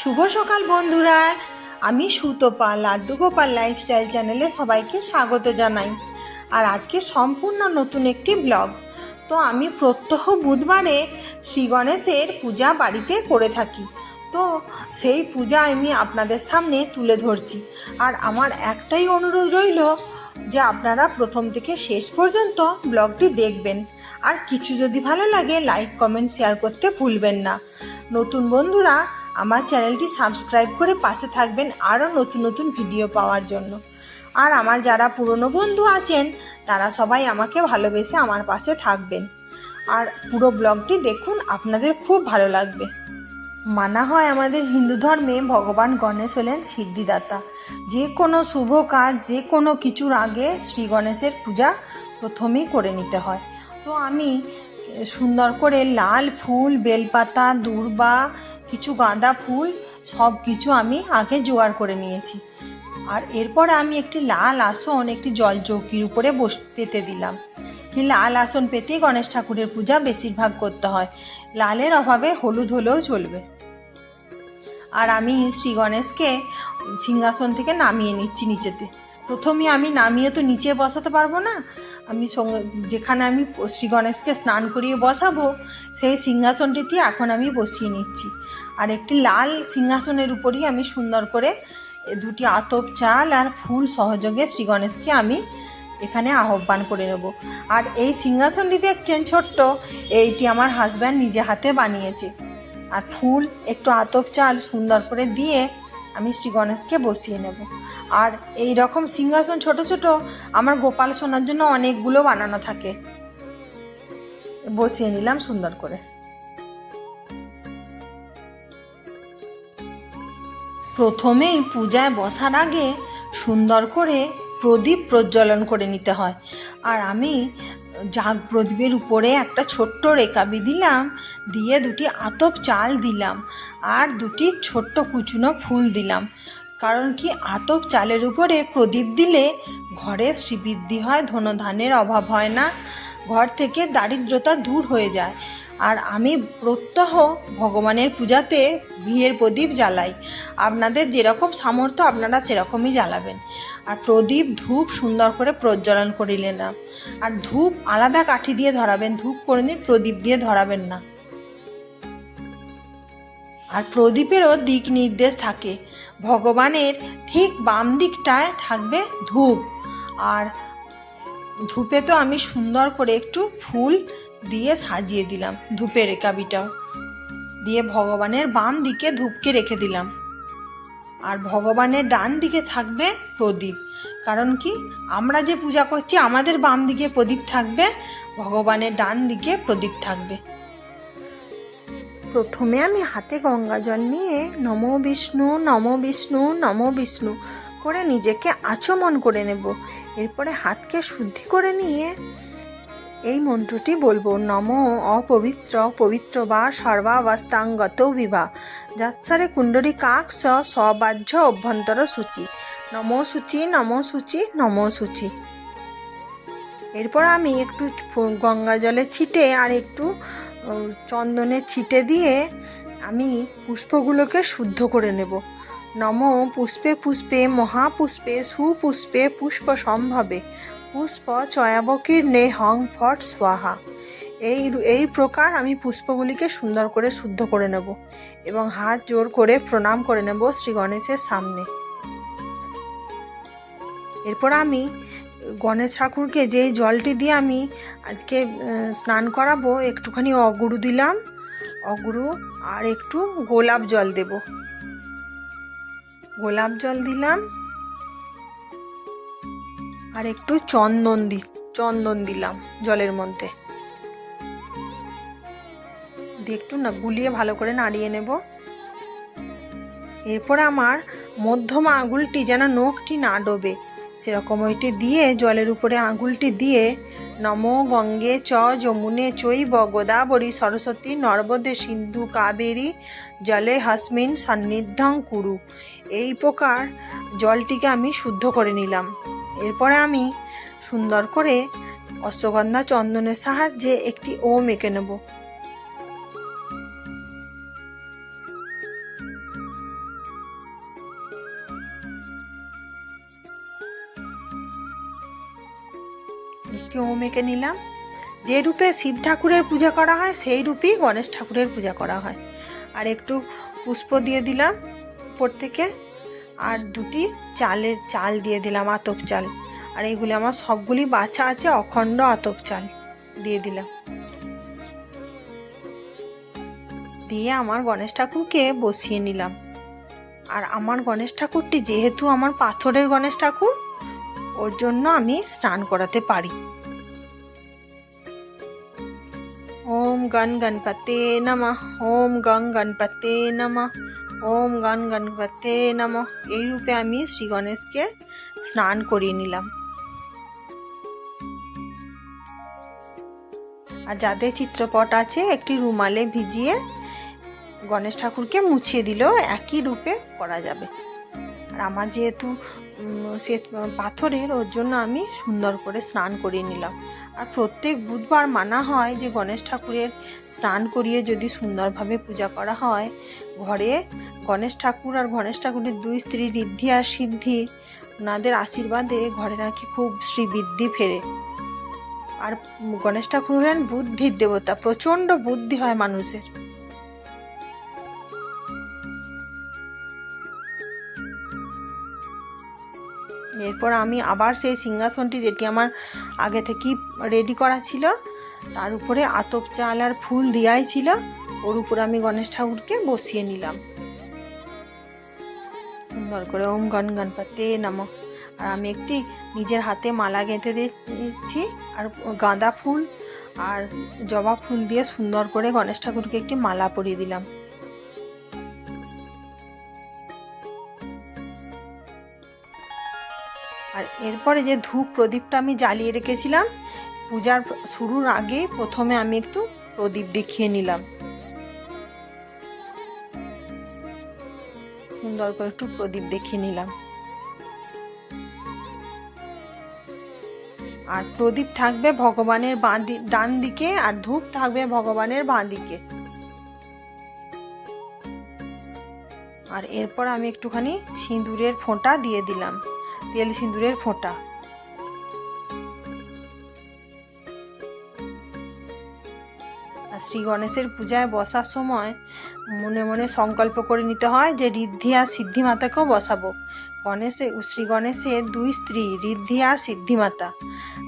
শুভ সকাল বন্ধুরা। আমি সুতোপা লাড্ডু গোপাল লাইফস্টাইল চ্যানেলে সবাইকে স্বাগত জানাই। আর আজকে সম্পূর্ণ নতুন একটি ব্লগ তো আমি প্রত্যহ বুধবারে শ্রী গণেশের পূজা বাড়িতে করে থাকি। তো সেই পূজা আমি আপনাদের সামনে তুলে ধরছি। আর আমার একটাই অনুরোধ রইল যে আপনারা প্রথম থেকে শেষ পর্যন্ত ব্লগটি দেখবেন। আর কিছু যদি ভালো লাগে লাইক কমেন্ট শেয়ার করতে ভুলবেন না। নতুন বন্ধুরা আমার চ্যানেলটি সাবস্ক্রাইব করে পাশে থাকবেন আরও নতুন নতুন ভিডিও পাওয়ার জন্য। আর আমার যারা পুরনো বন্ধু আছেন, তারা সবাই আমাকে ভালোবেসে আমার পাশে থাকবেন। আর পুরো ব্লগটি দেখুন, আপনাদের খুব ভালো লাগবে। মানা হয় আমাদের হিন্দু ধর্মে ভগবান গণেশ হলেন সিদ্ধিদাতা। যে কোনো শুভ কাজ, যে কোনো কিছুর আগে শ্রী গণেশের পূজা প্রথমেই করে নিতে হয়। তো আমি সুন্দর করে লাল ফুল, বেলপাতা, দূর্বা কিছু গাঁদা ফুল, সব কিছু আমি আগে জোগাড় করে নিয়েছি। আর এরপরে আমি একটি লাল আসন, একটি জল চৌকির উপরে বস, পেতে দিলাম। কি লাল আসন পেতেই গণেশ ঠাকুরের পূজা বেশিরভাগ করতে হয়। লালের অভাবে হলুদ হলেও চলবে। আর আমি শ্রী গণেশকে সিংহাসন থেকে নামিয়ে নিচ্ছি নিচেতে। প্রথমে আমি নামিয়ে তো নিচে বসাতে পারব না। আমি যেখানে আমি শ্রী গণেশকে স্নান করিয়ে বসাবো, সেই সিংহাসনটিতে এখন আমি বসিয়ে নিচ্ছি। আর একটি লাল সিংহাসনের উপরই আমি সুন্দর করে দুটি আতপ চাল আর ফুল সহযোগে শ্রী গণেশকে আমি এখানে আহ্বান করে নেব। আর এই সিংহাসনটি দেখছেন ছোট্ট, এইটি আমার হাজব্যান্ড নিজে হাতে বানিয়েছে। আর ফুল, একটু আতপ চাল সুন্দর করে দিয়ে আমি শ্রী গণেশকে বসিয়ে নেব। আর এই রকম সিংহাসন ছোট ছোট আমার গোপাল সোনার জন্য অনেকগুলো বানানো থাকে। বসিয়ে নিলাম সুন্দর করে। প্রথমেই পূজায় বসার আগে সুন্দর করে প্রদীপ প্রজ্বলন করে নিতে হয়। আর আমি জাগ প্রদীপের উপরে একটা ছোট্ট রেকাবি দিলাম, দিয়ে দুটি আতপ চাল দিলাম আর দুটি ছোট্ট কুচুনো ফুল দিলাম। কারণ কি আতপ চালের উপরে প্রদীপ দিলে ঘরে শ্রীবৃদ্ধি হয়, ধনধানের অভাব হয় না, ঘর থেকে দারিদ্রতা দূর হয়ে যায়। আর আমি প্রত্যহ ভগবানের পূজাতে ঘিয়ের প্রদীপ জ্বালাই। আপনাদের যেরকম সামর্থ্য, আপনারা সেরকমই জ্বালাবেন। আর প্রদীপ ধূপ সুন্দর করে প্রজ্বলন করিলে না। আর ধূপ আলাদা কাঠি দিয়ে ধরাবেন, ধূপ করে দিন প্রদীপ দিয়ে ধরাবেন না। আর প্রদীপেরও দিক নির্দেশ থাকে। ভগবানের ঠিক বাম দিকটায় থাকবে ধূপ। আর ধূপে তো আমি সুন্দর করে একটু ফুল দিয়ে সাজিয়ে দিলাম, ধূপের রেকাবিটাও দিয়ে ভগবানের বাম দিকে ধূপকে রেখে দিলাম। আর ভগবানের ডান দিকে থাকবে প্রদীপ। কারণ কি? আমরা যে পূজা করছি, আমাদের বাম দিকে প্রদীপ থাকবে, ভগবানের ডান দিকে প্রদীপ থাকবে। প্রথমে আমি হাতে গঙ্গা জল নিয়ে নম বিষ্ণু নম বিষ্ণু নম বিষ্ণু করে নিজেকে আচমন করে নেব। এরপরে হাতকে শুদ্ধি করে নিয়ে এই মন্ত্রটি বলব। নম অপবিত্র, পবিত্র বা সর্বাবস্থাঙ্গত বিভা। যাচ্ছারে কুণ্ডলী কাক স, সবাহ্য অভ্যন্তর সূচি। নম সূচি নম সূচি নম সূচি। এরপর আমি একটু গঙ্গা জলে ছিটে আর একটু চন্দনে ছিটে দিয়ে আমি পুষ্পগুলোকে শুদ্ধ করে নেব। নম পুষ্পে পুষ্পে, মহাপুষ্পে সুপুষ্পে পুষ্প সম্ভবে পুষ্প চয়াবকীর্ণে হং ফট স্বাহা। এই এই প্রকার আমি পুষ্পগুলিকে সুন্দর করে শুদ্ধ করে নেব এবং হাত জোর করে প্রণাম করে নেব শ্রী গণেশের সামনে। এরপর আমি গণেশ ঠাকুরকে যেই জলটি দিয়ে আমি আজকে স্নান করাবো, একটুখানি অগুরু দিলাম। অগুরু আর একটু গোলাপ জল দেব। গোলাপ জল দিলাম। আর একটু চন্দন দি, চন্দন দিলাম জলের মধ্যে। দিয়ে একটু না গুলিয়ে ভালো করে নাড়িয়ে নেব। এরপরে আমার মধ্যম আঙুলটি যেন নখটি না ডোবে, সেরকম ওইটি দিয়ে, জলের উপরে আঙুলটি দিয়ে, নম গঙ্গে চ যমুনে চৈব গোদাবরী সরস্বতী নর্মদে সিন্ধু কাবেরী জলে হাসমিন সান্নিধ্যং কুরু। এই প্রকার জলটিকে আমি শুদ্ধ করে নিলাম। এরপরে আমি সুন্দর করে অশ্বগন্ধা চন্দনের সাহায্যে একটি ও মেখে নেব। একটি ও মেখে নিলাম। যে রূপে শিব ঠাকুরের পূজা করা হয়, সেই রূপেই গণেশ ঠাকুরের পূজা করা হয়। আর একটু পুষ্প দিয়ে দিলাম। উপর থেকে আর দুটি চালের চাল দিয়ে দিলাম, আতপ চাল। আর এইগুলি আমার সবগুলি বাছা আছে, অখণ্ড আতপ চাল দিয়ে দিলাম। দিয়ে আমার গণেশ ঠাকুরকে বসিয়ে নিলাম। আর আমার গণেশ ঠাকুরটি যেহেতু আমার পাথরের গণেশ ঠাকুর, ওর জন্য আমি স্নান করাতে পারি। ওম গণ গণপতে নমঃ, ওম গং গণপতে নমঃ ওম গণ গণপতে নমঃ। এই রূপে আমি শ্রী গণেশকে স্নান করিয়ে নিলাম। আর যাদের চিত্রপট আছে, একটি রুমালে ভিজিয়ে গণেশ ঠাকুরকে মুছিয়ে দিলেও একই রূপে করা যাবে। আর আমার যেহেতু সে পাথরের ওর জন্য আমি সুন্দর করে স্নান করিয়ে নিলাম। আর প্রত্যেক বুধবার মানা হয় যে গণেশ ঠাকুরের স্নান করিয়ে যদি সুন্দরভাবে পূজা করা হয়, ঘরে গণেশ ঠাকুর আর গণেশ ঠাকুরের দুই স্ত্রী ঋদ্ধি আর সিদ্ধি, ওনাদের আশীর্বাদে ঘরে নাকি খুব শ্রীবৃদ্ধি ফেরে। আর গণেশ ঠাকুর হলেন বুদ্ধির দেবতা, প্রচণ্ড বুদ্ধি হয় মানুষের। এরপর আমি আবার সেই সিংহাসনটি যেটি আমার আগে থেকেই রেডি করা ছিল, তার উপরে আতপ চাল আর ফুল দেওয়াই ছিল, ওর উপরে আমি গণেশ ঠাকুরকে বসিয়ে নিলাম। সুন্দর করে ওম গণ গণপতে নম। আর আমি একটি নিজের হাতে মালা গেঁথে দিচ্ছি, আর গাঁদা ফুল আর জবা ফুল দিয়ে সুন্দর করে গণেশ ঠাকুরকে একটি মালা পরিয়ে দিলাম। আর এরপরে যে ধূপ প্রদীপটা আমি জ্বালিয়ে রেখেছিলাম, পূজার শুরুর আগে প্রথমে আমি একটু প্রদীপ দেখিয়ে নিলাম। সুন্দর করে একটু প্রদীপ দেখিয়ে নিলাম। আর প্রদীপ থাকবে ভগবানের ডান দিকে আর ধূপ থাকবে ভগবানের বাঁ দিকে। আর এরপর আমি একটুখানি সিঁদুরের ফোঁটা দিয়ে দিলাম। তেল সিঁদুরের ফোঁটা। আর শ্রী গণেশের পূজায় বসার সময় মনে মনে সংকল্প করে নিতে হয় যে ঋদ্ধি আর সিদ্ধিমাতাকেও বসাবো। গণেশে শ্রী গণেশের দুই স্ত্রী, ঋদ্ধি আর সিদ্ধিমাতা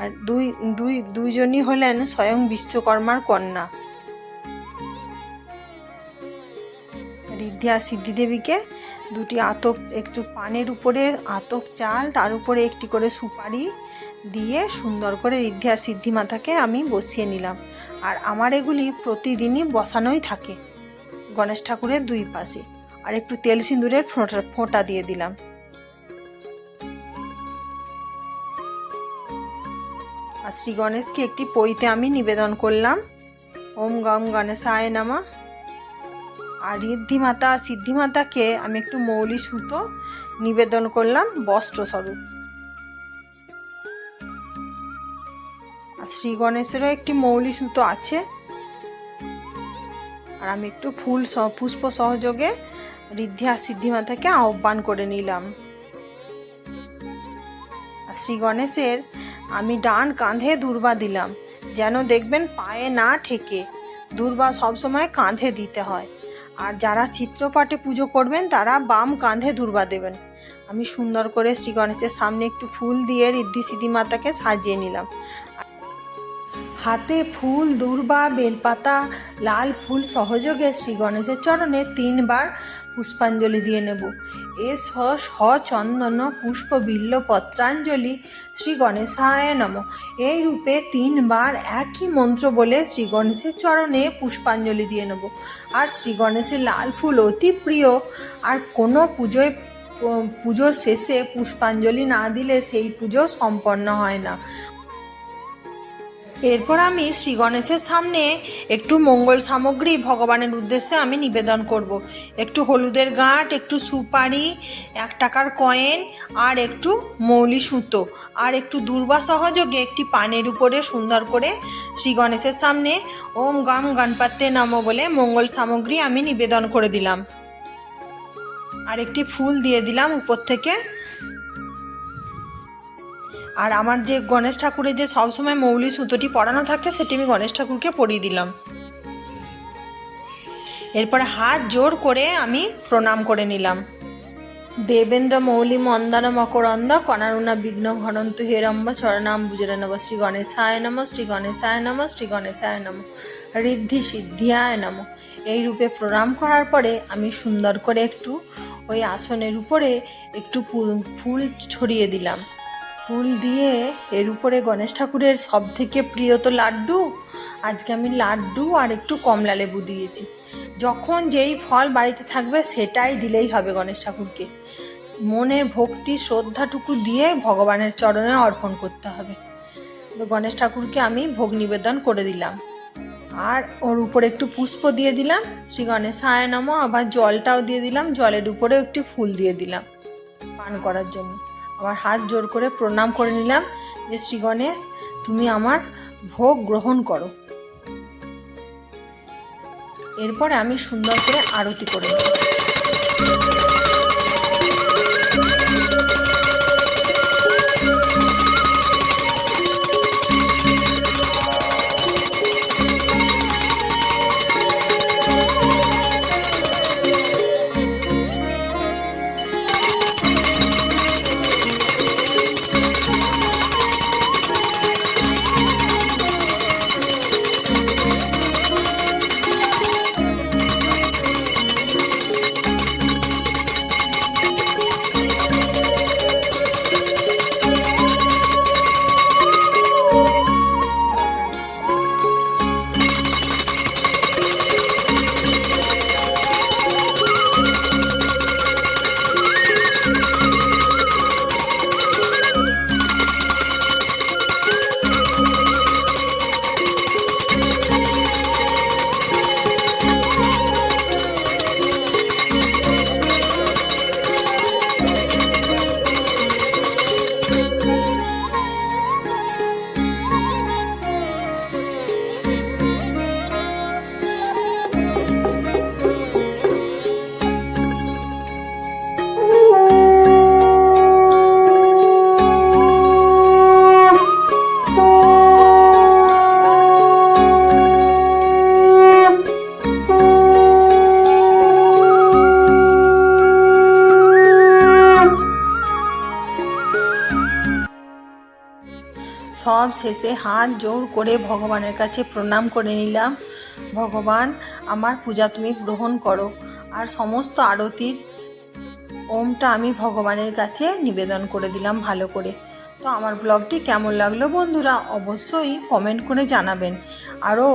আর দুই দুই, দুইজনই হলেন স্বয়ং বিশ্বকর্মার কন্যা। ঋদ্ধি আর সিদ্ধি দেবীকে দুটি আতপ, একটু পানের উপরে আতপ চাল, তার উপরে একটি করে সুপারি দিয়ে সুন্দর করে ঋদ্ধি আর সিদ্ধি মাতাকে আমি বসিয়ে নিলাম। আর আমার এগুলি প্রতিদিনই বসানোই থাকে গণেশ ঠাকুরের দুই পাশে। আর একটু তেল সিঁদুরের ফোঁটা ফোঁটা দিয়ে দিলাম। আর শ্রী গণেশকে একটি পইতে আমি নিবেদন করলাম। ওম গম গণেশায় নামা। আর ঋদ্ধিমাতা সিদ্ধিমাতাকে আমি একটু মৌলি সুতো নিবেদন করলাম, বস্ত্রস্বরূপ। আর শ্রী গণেশেরও একটি মৌলি সুতো আছে। আর আমি একটু ফুল পুষ্প সহযোগে ঋদ্ধি আর সিদ্ধিমাতাকে আহ্বান করে নিলাম। আর শ্রী গণেশের আমি ডান কাঁধে দুর্বা দিলাম, যেন দেখবেন পায়ে না ঠেকে। দুর্বা সবসময় কাঁধে দিতে হয়। আর যারা চিত্রপাটে পুজো করবেন, তারা বাম কাঁধে দুর্বা দেবেন। আমি সুন্দর করে শ্রী গণেশের সামনে একটু ফুল দিয়ে ঋদ্ধি সিদ্ধি মাতাকে সাজিয়ে নিলাম। হাতে ফুল, দূর্বা, বেলপাতা, লাল ফুল সহযোগে শ্রী গণেশের চরণে তিনবার পুষ্পাঞ্জলি দিয়ে নেব। এ সচন্দন পুষ্প বিল্ল পত্রাঞ্জলি শ্রী গণেশায় নম। এই রূপে তিনবার একই মন্ত্র বলে শ্রী গণেশের চরণে পুষ্পাঞ্জলি দিয়ে নেব। আর শ্রী গণেশের লাল ফুল অতি প্রিয়। আর কোনো পুজোয়, পুজোর শেষে পুষ্পাঞ্জলি না দিলে সেই পুজো সম্পন্ন হয় না। এরপর আমি শ্রী গণেশের সামনে একটু মঙ্গল সামগ্রী ভগবানের উদ্দেশ্যে আমি নিবেদন করব। একটু হলুদের গাঁট, একটু সুপারি, এক টাকার কয়েন, আর একটু মৌলি সুতো, আর একটু দুর্বা সহযোগে একটি পানের উপরে সুন্দর করে শ্রী গণেশের সামনে ওম গাম গণপত্যে নম বলে মঙ্গল সামগ্রী আমি নিবেদন করে দিলাম আর একটি ফুল দিয়ে দিলাম উপর থেকে আর আমার যে গণেশ ঠাকুরের যে সবসময় মৌলি সুতোটি পরানো থাকে, সেটি আমি গণেশ ঠাকুরকে পরিয়ে দিলাম। এরপরে হাত জোর করে আমি প্রণাম করে নিলাম। দেবেন্দ্র, মৌলি, মন্দার, মকরন্দ কণারুণা বিঘ্ন, ঘনন্ত, হেরম্ব চরণাম বুজরে নম, শ্রী গণেশায় নম, শ্রী গণেশায় নম, শ্রী গণেশায় নম, ঋদ্ধি সিদ্ধিয়ায় নম। এই রূপে প্রণাম করার পরে আমি সুন্দর করে একটু ওই আসনের উপরে একটু ফুল ছড়িয়ে দিলাম। ফুল দিয়ে এর উপরে গণেশ ঠাকুরের সব থেকে প্রিয় তো লাড্ডু? আজকে আমি লাড্ডু আর একটু কমলা লেবু দিয়েছি। যখন যেই ফল বাড়িতে থাকবে সেটাই দিলেই হবে গণেশ ঠাকুরকে। মনের ভক্তি, শ্রদ্ধাটুকু দিয়ে ভগবানের চরণে অর্পণ করতে হবে। তো গণেশ ঠাকুরকে আমি ভোগ নিবেদন করে দিলাম। আর ওর উপরে একটু পুষ্প দিয়ে দিলাম। শ্রী গণেশায় নম। আবার জলটাও দিয়ে দিলাম। জলের উপরেও একটু ফুল দিয়ে দিলাম। পান করার জন্য। আবার হাত জোর করে প্রণাম করে নিলাম যে, শ্রী গণেশ, তুমি আমার ভোগ গ্রহণ করো। এরপরে আমি সুন্দর করে আরতি করে নেব সব শেষে হাত জোর করে ভগবানের কাছে প্রণাম করে নিলাম। ভগবান, আমার পূজা তুমি গ্রহণ করো। আর সমস্ত আরতির ওমটা আমি ভগবানের কাছে নিবেদন করে দিলাম ভালো করে। তো আমার ব্লগটি কেমন লাগল বন্ধুরা, অবশ্যই কমেন্ট করে জানাবেন। আরও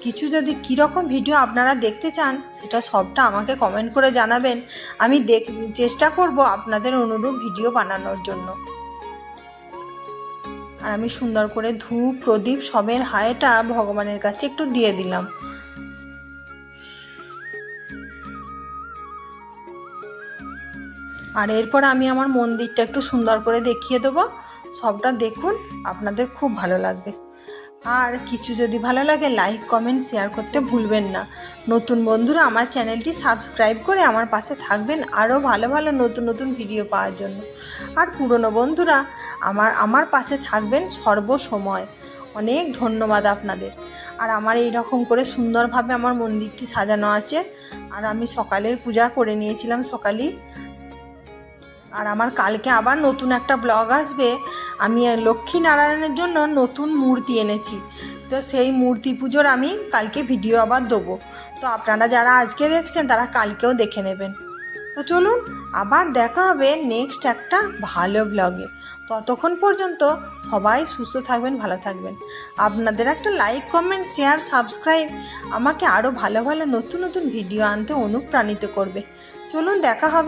কিছু যদি কীরকম ভিডিও আপনারা দেখতে চান, সেটা সবটা আমাকে কমেন্ট করে জানাবেন। আমি দেখ, চেষ্টা করব আপনাদের অনুরূপ ভিডিও বানানোর জন্য। আর আমি সুন্দর করে ধূপ প্রদীপ, সবের হায়টা ভগবানের কাছে একটু দিয়ে দিলাম। আর এরপর আমি আমার মন্দিরটা একটু সুন্দর করে দেখিয়ে দেবো। সবটা দেখুন, আপনাদের খুব ভালো লাগবে। আর কিছু যদি ভালো লাগে লাইক কমেন্ট শেয়ার করতে ভুলবেন না। নতুন বন্ধুরা আমার চ্যানেলটি সাবস্ক্রাইব করে আমার পাশে থাকবেন আরও ভালো ভালো নতুন নতুন ভিডিও পাওয়ার জন্য। আর পুরনো বন্ধুরা, আমার আমার পাশে থাকবেন সর্বসময়। অনেক ধন্যবাদ আপনাদের। আর আমার এই রকম করে সুন্দরভাবে আমার মন্দিরটি সাজানো আছে। আর আমি সকালের পূজা করে নিয়েছিলাম সকালেই। আর আমার কালকে আবার নতুন একটা ব্লগ আসবে। আমি লক্ষ্মী নারায়ণের জন্য নতুন মূর্তি এনেছি। তো সেই মূর্তি পুজোর আমি কালকে ভিডিও আবার দেবো। তো আপনারা যারা আজকে দেখছেন, তারা কালকেও দেখে নেবেন। তো চলুন, আবার দেখা হবে নেক্সট একটা ভালো ব্লগে। ততক্ষণ পর্যন্ত সবাই সুস্থ থাকবেন, ভালো থাকবেন। আপনাদের একটা লাইক কমেন্ট শেয়ার সাবস্ক্রাইব আমাকে আরও ভালো ভালো, নতুন নতুন ভিডিও আনতে অনুপ্রাণিত করবে। চলুন, দেখা হবে।